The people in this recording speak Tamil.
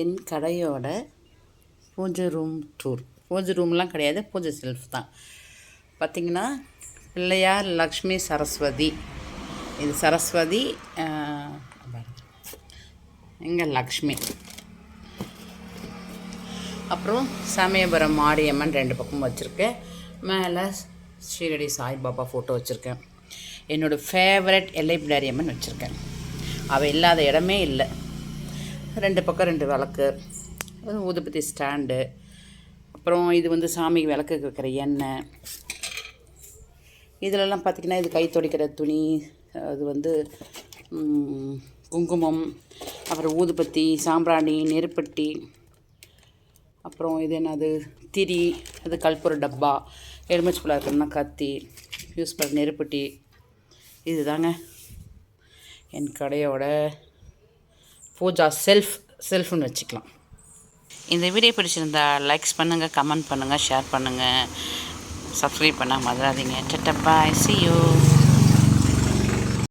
என் கடையோட பூஜை ரூம் டூர் பூஜை ரூம்லாம் கிடையாது பூஜை செல்ஃப் தான். பார்த்திங்கன்னா பிள்ளையார் லக்ஷ்மி சரஸ்வதி. இது சரஸ்வதி இங்கே லக்ஷ்மி. அப்புறம் சமயபுரம் மாரியம்மன் ரெண்டு பக்கம் வச்சுருக்கேன் மேலே ஸ்ரீரடி சாய்பாபா ஃபோட்டோ வச்சுருக்கேன். என்னோடய ஃபேவரட் எல்லை பிடாரியம்மன் வச்சுருக்கேன். அவள் இல்லாத இடமே இல்லை. ரெண்டு பக்கம் ரெண்டு விளக்கு அது ஊதுபத்தி ஸ்டாண்டு அப்புறம் இது வந்து சாமிக்கு விளக்கு வைக்கிற எண்ணெய். இதிலெல்லாம் பார்த்திங்கன்னா இது கை துடைக்கிற துணி அது வந்து குங்குமம் அப்புறம் ஊதுபத்தி சாம்பிராணி நெருப்பட்டி அப்புறம் இது என்னது திரி அது கற்பூர டப்பா எலுமிச்சு இருக்கணும்னா கத்தி யூஸ் பண்ணுற நெருப்பட்டி. இதுதாங்க என் கடையோட பூஜா செல்ஃப் செல்ஃப்னு வச்சுக்கலாம். இந்த வீடியோ பிடிச்சிருந்தா லைக்ஸ் பண்ணுங்கள் கமெண்ட் பண்ணுங்கள் ஷேர் பண்ணுங்கள் சப்ஸ்கிரைப் பண்ணால் மறந்துடாதீங்க டட்டப்பா see